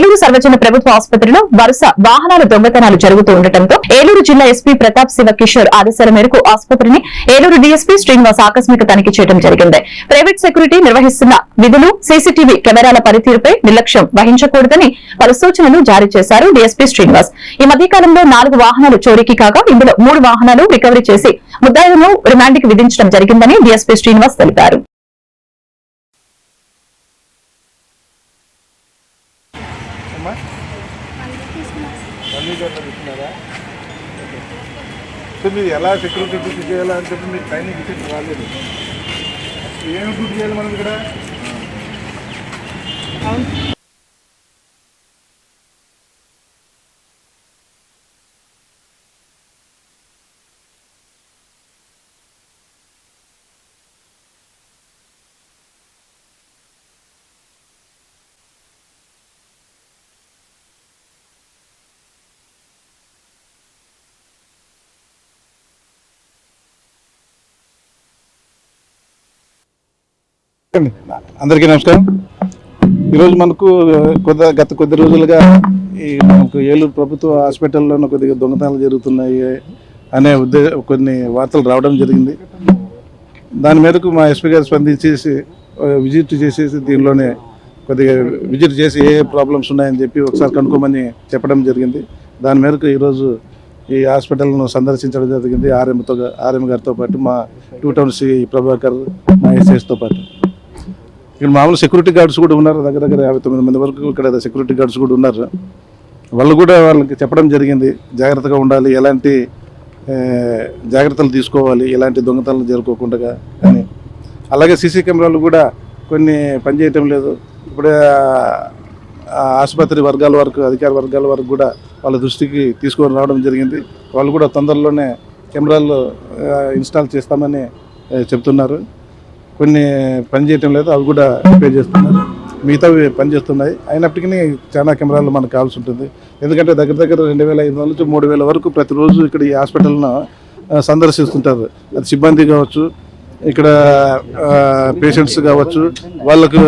ఏలూరు సర్వజన ప్రభుత్వ ఆసుపత్రిలో వరుస వాహనాల దొంగతనాలు జరుగుతూ ఉండటంతో ఏలూరు జిల్లా ఎస్పీ ప్రతాప్ శివ కిషోర్ ఆదేశాల మేరకు ఆసుపత్రిని ఏలూరు డీఎస్పీ శ్రీనివాస్ ఆకస్మిక తనిఖీ చేయడం జరిగింది. ప్రైవేట్ సెక్యూరిటీ నిర్వహిస్తున్న విధులు సీసీటీవీ కెమెరాల పనితీరుపై నిర్లక్ష్యం వహించకూడదని పలు సూచనలు జారీ చేశారు డీఎస్పీ శ్రీనివాస్. ఈ మధ్యకాలంలో నాలుగు వాహనాలు చోరీకి కాగా ఇందులో మూడు వాహనాలు రికవరీ చేసి ముద్దాయిలను రిమాండ్కి విధించడం జరిగిందని డీఎస్పీ శ్రీనివాస్ తెలిపారు. మళ్ళీ గట్ల తీసుకున్నారా సో మీరు ఎలా సెక్యూరిటీ పూర్తి చేయాలా అని చెప్పి మీరు ట్రైనింగ్ ఇచ్చి రాలేదు. ఏమి పూర్తి చేయాలి మనం ఇక్కడ అందరికీ నమస్కారం. ఈరోజు మనకు కొద్ది గత కొద్ది రోజులుగా ఈ మనకు ఏలూరు ప్రభుత్వ హాస్పిటల్లో కొద్దిగా దొంగతనాలు జరుగుతున్నాయి అనే ఉద్దే కొన్ని వార్తలు రావడం జరిగింది. దాని మేరకు మా ఎస్పీ గారు స్పందించేసి విజిట్ చేసేసి దీనిలోనే కొద్దిగా విజిట్ చేసి ఏ ఏ ప్రాబ్లమ్స్ ఉన్నాయని చెప్పి ఒకసారి కనుక్కోమని చెప్పడం జరిగింది. దాని మేరకు ఈరోజు ఈ హాస్పిటల్ను సందర్శించడం జరిగింది. ఆర్ఎంతో ఆర్ఎం గారితో పాటు మా టూ టౌన్ సి. ప్రభాకర్ మా ఎస్ఎస్తో పాటు. ఇక్కడ మామూలు సెక్యూరిటీ గార్డ్స్ కూడా ఉన్నారు దగ్గర దగ్గర యాభై తొమ్మిది మంది వరకు ఇక్కడ సెక్యూరిటీ గార్డ్స్ కూడా ఉన్నారు. వాళ్ళు కూడా వాళ్ళకి చెప్పడం జరిగింది జాగ్రత్తగా ఉండాలి ఎలాంటి జాగ్రత్తలు తీసుకోవాలి ఎలాంటి దొంగతనాలు జరుపుకోకుండా అని. అలాగే సీసీ కెమెరాలు కూడా కొన్ని పనిచేయటం లేదు. ఇప్పుడే ఆసుపత్రి వర్గాల వరకు అధికార వర్గాల వరకు కూడా వాళ్ళ దృష్టికి తీసుకొని రావడం జరిగింది. వాళ్ళు కూడా తొందరలోనే కెమెరాలు ఇన్స్టాల్ చేస్తామని చెప్తున్నారు. కొన్ని పని చేయటం లేదు అవి కూడా రిపేర్ చేస్తున్నారు. మిగతావి పనిచేస్తున్నాయి. అయినప్పటికీ చాలా కెమెరాలు మనకు కావాల్సి ఉంటుంది. ఎందుకంటే దగ్గర దగ్గర రెండు వేల ఐదు వందల నుంచి మూడు వేల వరకు ప్రతిరోజు ఇక్కడ ఈ హాస్పిటల్ను సందర్శిస్తుంటారు. అది సిబ్బంది కావచ్చు ఇక్కడ పేషెంట్స్ కావచ్చు వాళ్ళకు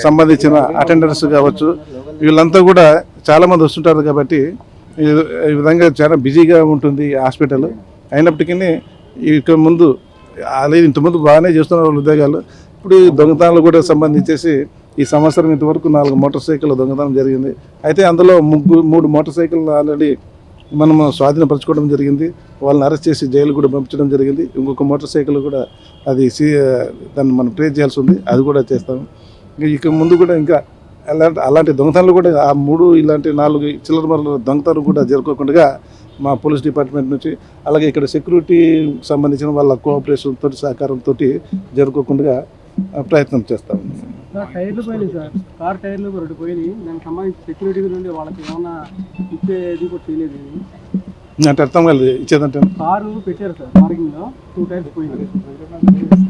సంబంధించిన అటెండర్స్ కావచ్చు వీళ్ళంతా కూడా చాలామంది వస్తుంటారు కాబట్టి ఈ- ఈ విధంగా చాలా బిజీగా ఉంటుంది ఈ హాస్పిటల్. అయినప్పటికీ ఇక ముందు అలాగే ఇంతకుముందు బాగానే చేస్తున్నారు వాళ్ళ ఉద్యోగాలు. ఇప్పుడు దొంగతనాలు కూడా సంబంధించేసి ఈ సంవత్సరం ఇంతవరకు నాలుగు మోటార్ సైకిల్ దొంగతనం జరిగింది. అయితే అందులో ముగ్గురు మూడు మోటార్ సైకిల్ ఆల్రెడీ మనము స్వాధీనపరచుకోవడం జరిగింది. వాళ్ళని అరెస్ట్ చేసి జైలు కూడా పంపించడం జరిగింది. ఇంకొక మోటార్ సైకిల్ కూడా అది సీ దాన్ని మనం ట్రేస్ చేయాల్సి ఉంది. అది కూడా చేస్తాము. ఇంకా ఇక ముందు కూడా ఇంకా అలాంటి అలాంటి దొంగతనాలు కూడా ఆ మూడు ఇలాంటి నాలుగు చిల్లర మరల దొంగతనాలు కూడా జరుపుకోకుండా మా పోలీస్ డిపార్ట్మెంట్ నుంచి అలాగే ఇక్కడ సెక్యూరిటీ సంబంధించిన వాళ్ళ కోఆపరేషన్ తోటి సహకారంతో జరుపుకోకుండా ప్రయత్నం చేస్తాం టైర్లు పోయినాయి సార్. కార్ టైర్లు రెండు పోయినాయి. దానికి సంబంధించి సెక్యూరిటీ నుండి వాళ్ళకి ఏమన్నా ఇచ్చేది కూడా తెలియదు అంటే అర్థం కాలేదు ఇచ్చేదంటే? కారు పెట్టారు సార్ పార్కింగ్లో. టూ టైర్స్ పోయినాయి.